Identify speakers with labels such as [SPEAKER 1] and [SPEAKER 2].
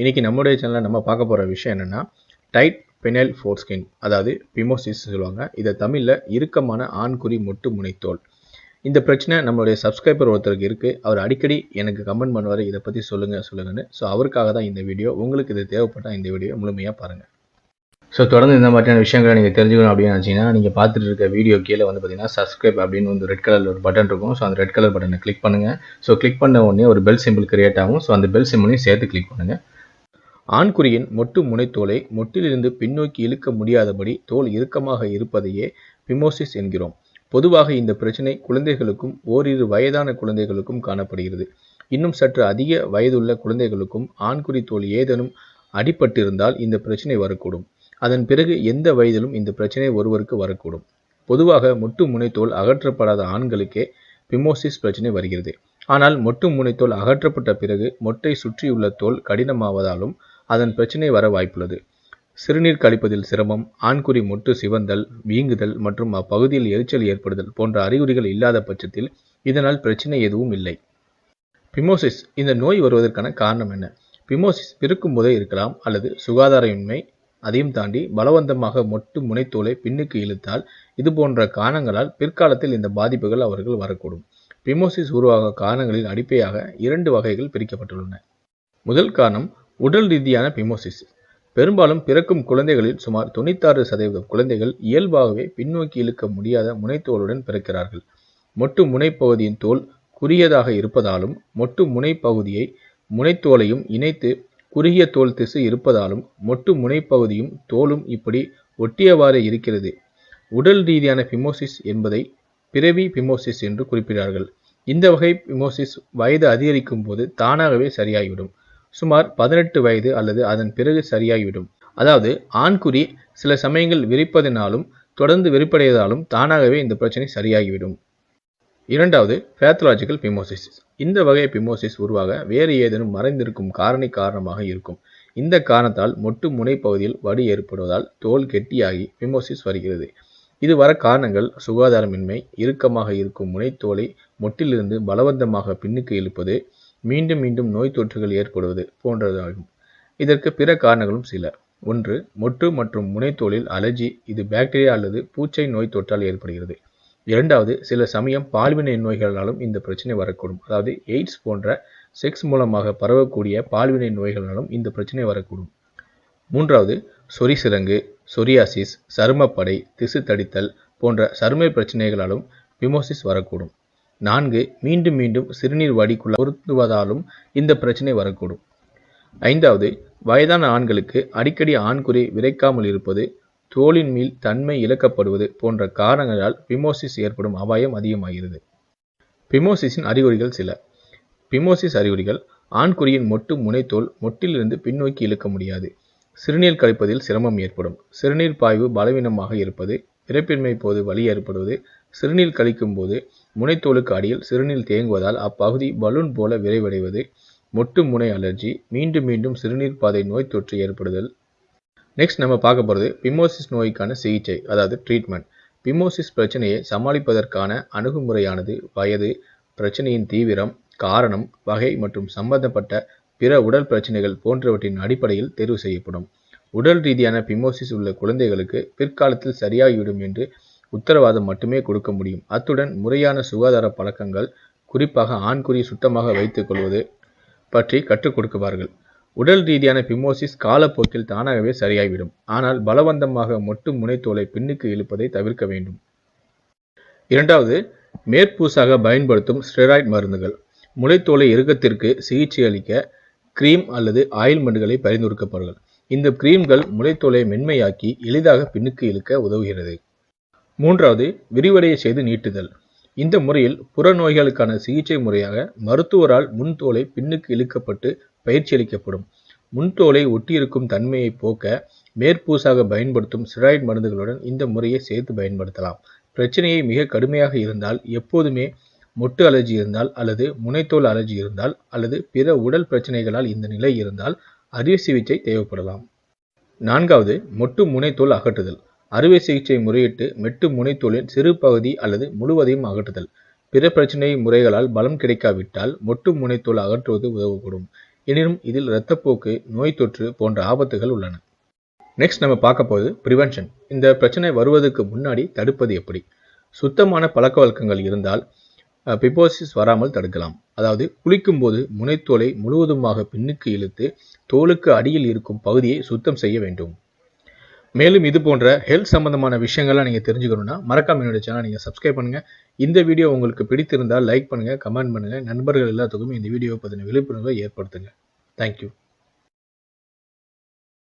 [SPEAKER 1] இன்றைக்கி நம்முடைய சேனலில் நம்ம பார்க்க போகிற விஷயம் என்னென்னா டைட் பெனல் ஃபோர்ஸ்கின் அதாவது பிமோசிஸ் சொல்லுவாங்க. இதை தமிழில் இறுக்கமான ஆண்குறி மொட்டு முனைத்தோல். இந்த பிரச்சனை நம்மளுடைய சப்ஸ்கிரைபர் ஒருத்தருக்கு இருக்குது அவர் அடிக்கடி எனக்கு கமெண்ட் பண்ணுவார். இதை பற்றி சொல்லுங்கள் சொல்லுங்கன்னு. ஸோ அவருக்காக தான் இந்த வீடியோ உங்களுக்கு இது தேவைப்பட்டால் இந்த வீடியோ முழுமையாக பாருங்கள் ஸோ தொடர்ந்து இந்த மாதிரியான விஷயங்களை நீங்கள் தெரிஞ்சுக்கணும் அப்படின்னு நினச்சிங்கன்னா நீங்கள் பார்த்துட்டு இருக்க வீடியோ கீழே வந்து பார்த்தீங்கன்னா சப்ஸ்கிரைப் அப்படின்னு வந்து ரெட் கலரில் ஒரு பட்டன் இருக்கும். ஸோ அந்த ரெட் கலர் பட்டனை கிளிக் பண்ணுங்கள் ஸோ கிளிக் பண்ண உடனே ஒரு பெல் சிம்பிள் கிரியேட் ஆகும். ஸோ அந்த பெல் சிம்பிளையும் சேர்த்து கிளிக் பண்ணுங்கள் ஆண்குறியின் மொட்டு முனைத்தோலை மொட்டிலிருந்து பின்னோக்கி இழுக்க முடியாதபடி தோல் இறுக்கமாக இருப்பதையே பிமோசிஸ் என்கிறோம். பொதுவாக இந்த பிரச்சனை குழந்தைகளுக்கும் ஓரிரு வயதான குழந்தைகளுக்கும் காணப்படுகிறது. இன்னும் சற்று அதிக வயதுள்ள குழந்தைகளுக்கும் ஆண்குறி தோல் ஏதேனும் அடிபட்டிருந்தால் இந்த பிரச்சனை வரக்கூடும். அதன் பிறகு எந்த வயதிலும் இந்த பிரச்சனை ஒருவருக்கு வரக்கூடும். பொதுவாக மொட்டு முனைத்தோல் அகற்றப்படாத ஆண்களுக்கே பிமோசிஸ் பிரச்சனை வருகிறது. ஆனால் மொட்டு முனைத்தோல் அகற்றப்பட்ட பிறகு மொட்டை சுற்றியுள்ள தோல் கடினமாவதாலும் அதன் பிரச்சனை வர வாய்ப்புள்ளது. சிறுநீர் கழிப்பதில் சிரமம் ஆண்குறி மொட்டு சிவந்தல் வீங்குதல் மற்றும் அப்பகுதியில் எரிச்சல் ஏற்படுதல் போன்ற அறிகுறிகள் இல்லாத பட்சத்தில் இதனால் பிரச்சனை எதுவும் இல்லை. பிமோசிஸ் இந்த நோய் வருவதற்கான காரணம் என்ன? பிமோசிஸ் பிறக்கும் போதே இருக்கலாம் அல்லது சுகாதாரமின்மை அதையும் தாண்டி பலவந்தமாக மொட்டு முனைத்தோலை பின்னுக்கு இழுத்தால் இது போன்ற காரணங்களால் பிற்காலத்தில் இந்த பாதிப்புகள் அவர்கள் வரக்கூடும். பிமோசிஸ் உருவாக காரணங்களில் அடிப்படையாக இரண்டு வகைகள் பிரிக்கப்பட்டுள்ளன. முதல் காரணம் உடல் ரீதியான பிமோசிஸ் பெரும்பாலும் பிறக்கும் குழந்தைகளில் சுமார் தொண்ணூத்தாறு சதவீதம் குழந்தைகள் இயல்பாகவே பின்னோக்கி இழுக்க முடியாத முனைத்தோலுடன் பிறக்கிறார்கள். மொட்டு முனைப்பகுதியின் தோல் குறுகியதாக இருப்பதாலும் மொட்டு முனைப்பகுதியை முனைத்தோலையும் இணைத்து குறுகிய தோல் திசு இருப்பதாலும் மொட்டு முனைப்பகுதியும் தோலும் இப்படி ஒட்டியவாறு இருக்கிறது. உடல் ரீதியான பிமோசிஸ் என்பதை பிறவி பிமோசிஸ் என்று குறிப்பிடார்கள் இந்த வகை பிமோசிஸ் வயது அதிகரிக்கும் போது தானாகவே சரியாகிவிடும். சுமார் பதினெட்டு வயது அல்லது அதன் பிறகு சரியாகிவிடும். அதாவது ஆண்குறி சில சமயங்கள் விரிப்பதினாலும் தொடர்ந்து விரிப்படைவதாலும் தானாகவே இந்த பிரச்சனை சரியாகிவிடும். இரண்டாவது பேத்தலாஜிக்கல் பிமோசிஸ் இந்த வகை பிமோசிஸ் உருவாக வேறு ஏதேனும் மறைந்திருக்கும் காரணி காரணமாக இருக்கும். இந்த காரணத்தால் மொட்டு முனை பகுதியில் வடி ஏற்படுவதால் தோல் கெட்டியாகி பிமோசிஸ் வருகிறது. இது வர காரணங்கள் சுகாதாரமின்மை இறுக்கமாக இருக்கும் முனைத்தோலை மொட்டிலிருந்து பலவந்தமாக பின்னுக்கு இழுப்பது மீண்டும் மீண்டும் நோய் தொற்றுகள் ஏற்படுவது போன்றதாகும். இதற்கு பிற காரணங்களும் சில. ஒன்று மொட்டு மற்றும் முனைத்தோலில் அலர்ஜி இது பாக்டீரியா அல்லது பூச்சை நோய் தொற்றால் ஏற்படுகிறது. இரண்டாவது சில சமயம் பால்வினை நோய்களாலும் இந்த பிரச்சனை வரக்கூடும். அதாவது எய்ட்ஸ் போன்ற செக்ஸ் மூலமாக பரவக்கூடிய பால்வினை நோய்களாலும் இந்த பிரச்சனை வரக்கூடும். மூன்றாவது சொறி சிறங்கு சொரியாசிஸ் சருமப்படை திசு தடித்தல் போன்ற சரும பிரச்சனைகளாலும் பிமோசிஸ் வரக்கூடும். நான்கு மீண்டும் மீண்டும் சிறுநீர் வடிக்குள்ள பொருத்துவதாலும் இந்த பிரச்சனை வரக்கூடும். ஐந்தாவது வயதான ஆண்களுக்கு அடிக்கடி ஆண்குறி விரைக்காமல் இருப்பது தோலின் மேல் தன்மை இழக்கப்படுவது போன்ற காரணங்களால் பிமோசிஸ் ஏற்படும் அபாயம் அதிகமாகிறது. பிமோசிஸின் அறிகுறிகள் சில. பிமோசிஸ் அறிகுறிகள் ஆண்குறியின் மொட்டு முனைத்தோல் மொட்டிலிருந்து பின்னோக்கி இழுக்க முடியாது. சிறுநீர் கழிப்பதில் சிரமம் ஏற்படும். சிறுநீர் பாய்வு பலவீனமாக இருப்பது பிறப்பின்மை போது வலி ஏற்படுவது சிறுநீர் கழிக்கும் போது முனைத்தோலுக்கு அடியில் சிறுநீர் தேங்குவதால் அப்பகுதி பலூன் போல விரைவடைவது மொட்டு முனை அலர்ஜி மீண்டும் மீண்டும் சிறுநீர் பாதை நோய் தொற்று ஏற்படுதல். நெக்ஸ்ட் நம்ம பார்க்க போகிறது பிமோசிஸ் நோய்க்கான சிகிச்சை அதாவது ட்ரீட்மெண்ட் பிமோசிஸ் பிரச்சனையை சமாளிப்பதற்கான அணுகுமுறையானது வயது பிரச்சனையின் தீவிரம் காரணம் வகை மற்றும் சம்பந்தப்பட்ட பிற உடல் பிரச்சனைகள் போன்றவற்றின் அடிப்படையில் தேர்வு செய்யப்படும். உடல் ரீதியான பிமோசிஸ் உள்ள குழந்தைகளுக்கு பிற்காலத்தில் சரியாகிவிடும் என்று உத்தரவாதம் மட்டுமே கொடுக்க முடியும். அத்துடன் முறையான சுகாதார பழக்கங்கள் குறிப்பாக ஆண்குறி சுத்தமாக வைத்துக் கொள்வது பற்றி கற்றுக் கொடுக்குவார்கள். உடல் ரீதியான பிமோசிஸ் காலப்போக்கில் தானாகவே சரியாகிவிடும். ஆனால் பலவந்தமாக மொட்டு முனைத்தோலை பின்னுக்கு இழுப்பதை தவிர்க்க வேண்டும். இரண்டாவது மேற்பூசாக பயன்படுத்தும் ஸ்டெராய்ட் மருந்துகள். முளைத்தோலை இறுக்கத்திற்கு சிகிச்சை அளிக்க கிரீம் அல்லது ஆயில்மெண்ட்களை பரிந்துரைக்கப்படுகள். இந்த கிரீம்கள் முளைத்தோலை மென்மையாக்கி எளிதாக பின்னுக்கு இழுக்க உதவுகிறது. மூன்றாவது விரிவடைய செய்து நீட்டுதல். இந்த முறையில் புறநோய்களுக்கான சிகிச்சை முறையாக மருத்துவரால் முன்தோலை பின்னுக்கு இழுக்கப்பட்டு பயிற்சி அளிக்கப்படும் முன்தோலை ஒட்டியிருக்கும் தன்மையை போக்க மேற்பூசாக பயன்படுத்தும் ஸ்டெராய்டு மருந்துகளுடன் இந்த முறையை சேர்த்து பயன்படுத்தலாம். பிரச்சனையை மிக கடுமையாக இருந்தால் எப்போதுமே மொட்டு அலர்ஜி இருந்தால் அல்லது முனைத்தோல் அலர்ஜி இருந்தால் அல்லது பிற உடல் பிரச்சனைகளால் இந்த நிலை இருந்தால் அறுவை சிகிச்சை தேவைப்படலாம். நான்காவது மொட்டு முனைத்தோல் அகற்றுதல். அறுவை சிகிச்சை முறையிட்டு மெட்டு முனைத்தோலின் சிறு பகுதி அல்லது முழுவதையும் அகற்றுதல். பிற பிரச்சனை முறைகளால் பலம் கிடைக்காவிட்டால் மொட்டு முனைத்தோல் அகற்றுவது உதவக்கூடும். எனினும் இதில் இரத்தப்போக்கு நோய் தொற்று போன்ற ஆபத்துகள் உள்ளன. நெக்ஸ்ட் நம்ம பார்க்க போகுது ப்ரிவென்ஷன் இந்த பிரச்சனை வருவதற்கு முன்னாடி தடுப்பது எப்படி? சுத்தமான பழக்க வழக்கங்கள் இருந்தால் பிபோசிஸ் வராமல் தடுக்கலாம். அதாவது குளிக்கும்போது முனைத்தோலை முழுவதுமாக பின்னுக்கு இழுத்து தோலுக்கு அடியில் இருக்கும் பகுதியை சுத்தம் செய்ய வேண்டும். மேலும் இது போன்ற ஹெல்த் சம்பந்தமான விஷயங்கள்லாம் நீங்கள் தெரிஞ்சுக்கணும்னா மறக்காம என்னோட சேனல் நீங்கள் சப்ஸ்கிரைப் பண்ணுங்கள் இந்த வீடியோ உங்களுக்கு பிடித்திருந்தால் லைக் பண்ணுங்கள் கமெண்ட் பண்ணுங்கள் நண்பர்கள் எல்லாத்துக்குமே இந்த வீடியோவை பற்றின விழிப்புணர்வை ஏற்படுத்துங்க. தேங்க்யூ